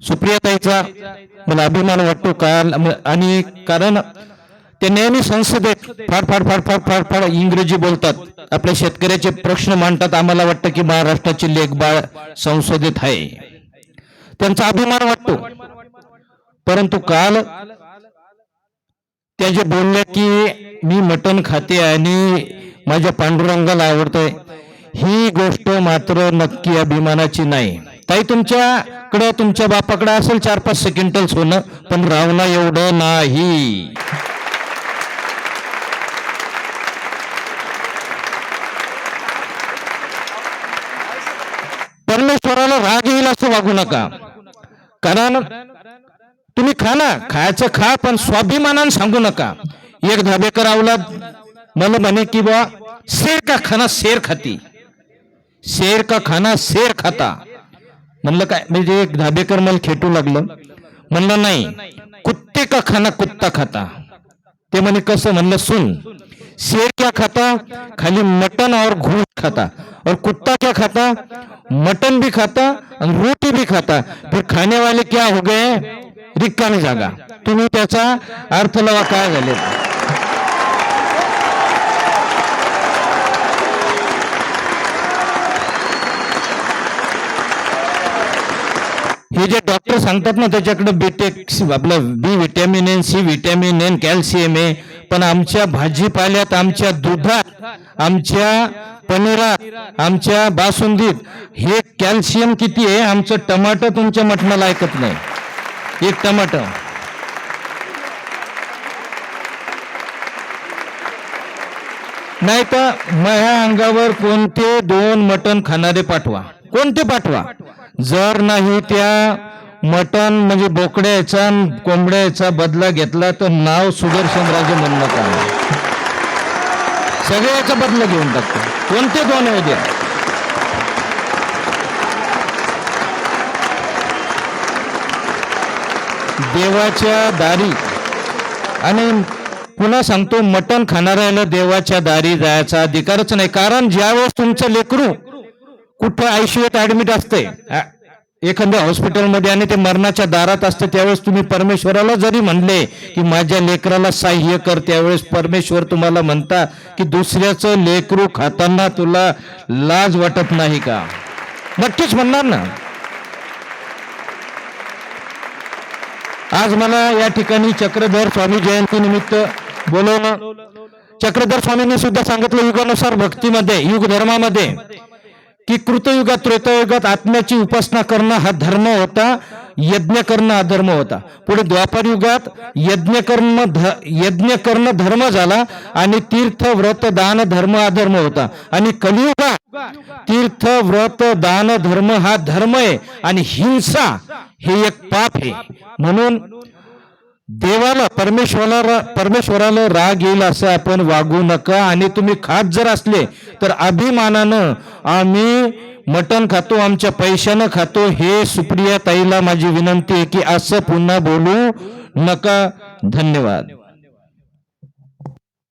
सुप्रियाताईचा मला अभिमान वाटतो काल आणि कारण ते नेहमी संसदेत फार फार फार फार फार फार इंग्रजी बोलतात. आपल्या शेतकऱ्याचे प्रश्न मांडतात. आम्हाला वाटतं की महाराष्ट्राची लेखबाळ संसदेत आहे. त्यांचा अभिमान वाटतो. परंतु काल त्या जे बोलले की मी मटण खाते आणि माझ्या पांडुरंगाला आवडतंय ही गोष्ट मात्र नक्की अभिमानाची नाही. ताई तुमच्याकडं तुमच्या बापाकडं असेल चार पाच सेकंडल सोनं पण रावला एवढं नाही. परमेश्वराला राग येईल असं वागू नका. कारण तुम्ही खा ना खायचं खा पण स्वाभिमानानं सांगू नका. एक धाबेकर अवलाद मला म्हणे की बा शेर का खाना शेर खाती. शेर का खाना शेर खाता. म्हणलं काय म्हणजे एक धाबेकर मला खेटू लागलं म्हणलं नाही कुत्ते का खाना कुत्ता खाता? ते म्हणे कसं? म्हणलं सुन शेर क्या खाता? खाली मटन और घूस खाता. और कुत्ता क्या खाता? मटन भी खाता और रोटी भी खाता. फिर खाने वाले क्या हो गए? रिकामी जागा. तुम्ही त्याचा अर्थ लावा काय झाले हे जे डॉक्टर सांगतात ना त्याच्याकडे बीटेक्स आपलं B vitamin and C vitamin and calcium आहे पण आमच्या भाजीपाल्यात आमच्या दुधात आमच्या पनीरात आमच्या बासुंदीत हे कॅल्शियम किती आहे? आमचं टमाटर तुमच्या मटणाला ऐकत नाही. एक टमाटर नाही तर माझ्या अंगावर कोणते दोन मटण खाणारे पाठवा. कोणते पाठवा? जर नाही त्या मटण म्हणजे बोकड्याचा कोंबड्याचा बदला घेतला तर नाव सुदर्शनराजे म्हणणं म्हणू सगळ्याचा बदला घेऊन टाकतो. कोणते दोन आहे द्या देवाच्या दारी. आणि पुन्हा सांगतो मटण खाणाऱ्याला देवाच्या दारी जायचा अधिकारच नाही. कारण ज्यावेळेस तुमचं लेकरू कुठं आयसीयूत ऍडमिट असते? एखाद्या हॉस्पिटलमध्ये आणि ते मरणाच्या दारात असते त्यावेळेस तुम्ही परमेश्वराला जरी म्हणले की माझ्या लेकराला सहाय्य कर त्यावेळेस परमेश्वर तुम्हाला म्हणता की दुसऱ्याचं लेकरू खाताना तुला लाज वाटत नाही का? नक्कीच म्हणणार ना. आज मला या ठिकाणी चक्रधर स्वामी जयंती निमित्त बोलवणं चक्रधर स्वामींनी सुद्धा सांगितलं युगानुसार भक्तीमध्ये युग धर्मामध्ये की कृतयुगात त्रेतायुगात आत्म्याची उपासना करणं हा धर्म होता यज्ञ करणं हा धर्म होता. पुढे द्वापार युगात यज्ञ करणं ध- यज्ञ करणं धर्म झाला आणि तीर्थ व्रत दान धर्म अधर्म होता. आणि कलियुगात तीर्थ व्रत दान धर्म हा धर्म आहे आणि हिंसा हे एक पाप आहे. म्हणून देवाला परमेश्वराला परमेश्वराला राग येईल असं आपण वागू नका. आणि तुम्ही खात जर असले तर अभिमानानं आम्ही मटण खातो आमच्या पैशानं खातो. हे सुप्रिया ताईला माझी विनंती आहे की असं पुन्हा बोलू नका. धन्यवाद.